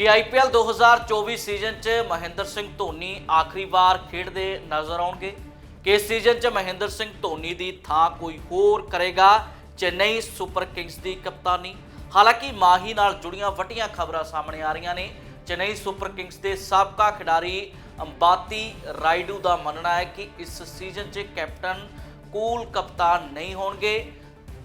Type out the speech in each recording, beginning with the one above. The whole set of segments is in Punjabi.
ਕਿ ਆਈਪੀਐਲ 2024 ਸੀਜ਼ਨ 'ਚ ਮਹਿੰਦਰ ਸਿੰਘ ਧੋਨੀ ਆਖਰੀ ਵਾਰ ਖੇਡਦੇ ਨਜ਼ਰ ਆਉਣਗੇ। ਕਿ ਇਸ ਸੀਜ਼ਨ 'ਚ ਮਹਿੰਦਰ ਸਿੰਘ ਧੋਨੀ ਦੀ ਥਾਂ ਕੋਈ ਹੋਰ ਕਰੇਗਾ ਚੇਨਈ ਸੁਪਰ ਕਿੰਗਸ ਦੀ ਕਪਤਾਨੀ। ਹਾਲਾਂਕਿ ਮਾਹੀ ਨਾਲ ਜੁੜੀਆਂ ਵੱਡੀਆਂ ਖਬਰਾਂ ਸਾਹਮਣੇ ਆ ਰਹੀਆਂ ਨੇ। ਚੇਨਈ ਸੁਪਰ ਕਿੰਗਸ ਦੇ ਸਾਬਕਾ ਖਿਡਾਰੀ ਅੰਬਾਤੀ ਰਾਈਡੂ ਦਾ ਮੰਨਣਾ ਹੈ ਕਿ ਇਸ ਸੀਜ਼ਨ 'ਚ ਕੈਪਟਨ ਕੂਲ ਕਪਤਾਨ ਨਹੀਂ ਹੋਣਗੇ।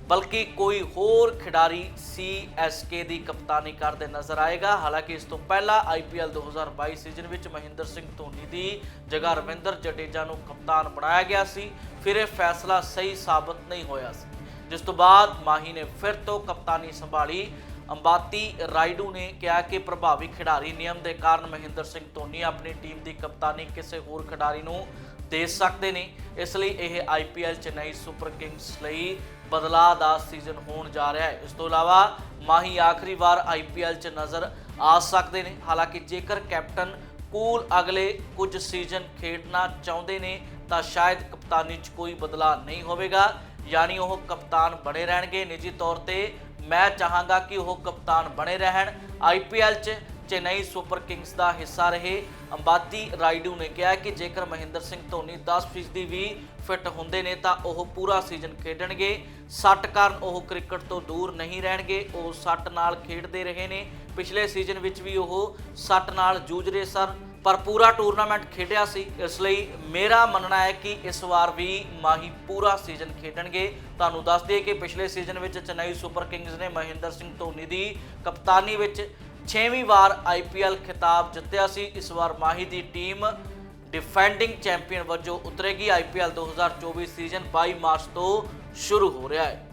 ਬਲਕਿ ਕੋਈ ਹੋਰ ਖਿਡਾਰੀ ਸੀਐਸਕੇ ਦੀ ਕਪਤਾਨੀ ਕਰਦੇ ਨਜ਼ਰ ਆਏਗਾ। ਹਾਲਾਂਕਿ ਇਸ ਤੋਂ ਪਹਿਲਾਂ ਆਈਪੀਐਲ 2022 ਸੀਜ਼ਨ ਵਿੱਚ ਮਹਿੰਦਰ ਸਿੰਘ ਧੋਨੀ ਦੀ ਜਗ੍ਹਾ ਰਵਿੰਦਰ ਜਡੇਜਾ ਨੂੰ ਕਪਤਾਨ ਬਣਾਇਆ ਗਿਆ ਸੀ। ਫਿਰ ਇਹ ਫੈਸਲਾ ਸਹੀ ਸਾਬਤ ਨਹੀਂ ਹੋਇਆ ਸੀ। ਜਿਸ ਤੋਂ ਬਾਅਦ ਮਾਹੀ ਨੇ ਫਿਰ ਤੋਂ ਕਪਤਾਨੀ ਸੰਭਾਲੀ। ਅੰਬਾਤੀ ਰਾਈਡੂ ਨੇ ਕਿਹਾ ਕਿ ਪ੍ਰਭਾਵੀ ਖਿਡਾਰੀ ਨਿਯਮ ਦੇ ਕਾਰਨ ਮਹਿੰਦਰ ਸਿੰਘ ਧੋਨੀ ਆਪਣੀ ਟੀਮ ਦੀ ਕਪਤਾਨੀ ਕਿਸੇ ਹੋਰ ਖਿਡਾਰੀ ਨੂੰ ਦੇ ਸਕਦੇ ਨੇ। ਇਸ ਲਈ ਇਹ ਆਈਪੀਐਲ ਚੇਨਈ ਸੁਪਰ ਕਿੰਗਸ ਲਈ ਬਦਲਾਅ ਦਾ ਸੀਜ਼ਨ ਹੋਣ ਜਾ ਰਿਹਾ ਹੈ। ਇਸ ਤੋਂ ਇਲਾਵਾ ਮਾਹੀ ਆਖਰੀ ਵਾਰ ਆਈਪੀਐਲ 'ਚ ਨਜ਼ਰ ਆ ਸਕਦੇ ਨੇ। ਹਾਲਾਂਕਿ ਜੇਕਰ ਕੈਪਟਨ ਕੂਲ ਅਗਲੇ ਕੁਝ ਸੀਜ਼ਨ ਖੇਡਣਾ ਚਾਹੁੰਦੇ ਨੇ, ਤਾਂ ਸ਼ਾਇਦ ਕਪਤਾਨੀ 'ਚ ਕੋਈ ਬਦਲਾਅ ਨਹੀਂ ਹੋਵੇਗਾ। ਯਾਨੀ ਉਹ ਕਪਤਾਨ ਬਣੇ ਰਹਿਣਗੇ। ਨਿੱਜੀ ਤੌਰ ਤੇ ਮੈਂ ਚਾਹਾਂਗਾ ਕਿ ਉਹ ਕਪਤਾਨ ਬਣੇ ਰਹਿਣ। ਆਈਪੀਐਲ 'ਚ ਚੇਨਈ ਸੁਪਰ ਕਿੰਗਸ ਦਾ ਹਿੱਸਾ ਰਹੇ। ਅੰਬਾਤੀ ਰਾਈਡੂ ਨੇ ਕਿਹਾ ਕਿ ਜੇਕਰ ਮਹਿੰਦਰ ਸਿੰਘ ਧੋਨੀ 10% ਵੀ ਫਿੱਟ ਹੁੰਦੇ ਨੇ ਤਾਂ ਉਹ ਪੂਰਾ ਸੀਜ਼ਨ ਖੇਡਣਗੇ। ਸੱਟ ਕਾਰਨ ਉਹ ਕ੍ਰਿਕਟ ਤੋਂ ਦੂਰ ਨਹੀਂ ਰਹਿਣਗੇ। ਉਹ ਸੱਟ ਨਾਲ ਖੇਡਦੇ ਰਹੇ ਨੇ। ਪਿਛਲੇ ਸੀਜ਼ਨ ਵਿੱਚ ਵੀ ਉਹ ਸੱਟ ਨਾਲ ਜੂਝ ਰਹੇ ਸਨ। ਪਰ ਪੂਰਾ ਟੂਰਨਾਮੈਂਟ ਖੇਡਿਆ ਸੀ। ਇਸ ਲਈ ਮੇਰਾ ਮੰਨਣਾ ਹੈ ਕਿ ਇਸ ਵਾਰ ਵੀ ਮਾਹੀ ਪੂਰਾ ਸੀਜ਼ਨ ਖੇਡਣਗੇ। ਤੁਹਾਨੂੰ ਦੱਸ ਦਈਏ ਕਿ ਪਿਛਲੇ ਸੀਜ਼ਨ ਵਿੱਚ ਚੇਨਈ ਸੁਪਰ ਕਿੰਗਜ਼ ਨੇ ਮਹਿੰਦਰ ਸਿੰਘ ਧੋਨੀ ਦੀ ਕਪਤਾਨੀ ਵਿੱਚ 6ਵੀਂ ਵਾਰ ਆਈਪੀਐਲ ਖਿਤਾਬ ਜਿੱਤਿਆ ਸੀ। ਇਸ ਵਾਰ ਮਾਹੀ ਦੀ ਟੀਮ ਡਿਫੈਂਡਿੰਗ ਚੈਂਪੀਅਨ ਵਜੋਂ ਉਤਰੇਗੀ। ਆਈਪੀਐਲ 2024 ਸੀਜ਼ਨ 22 ਮਾਰਚ ਤੋਂ ਸ਼ੁਰੂ ਹੋ ਰਿਹਾ ਹੈ।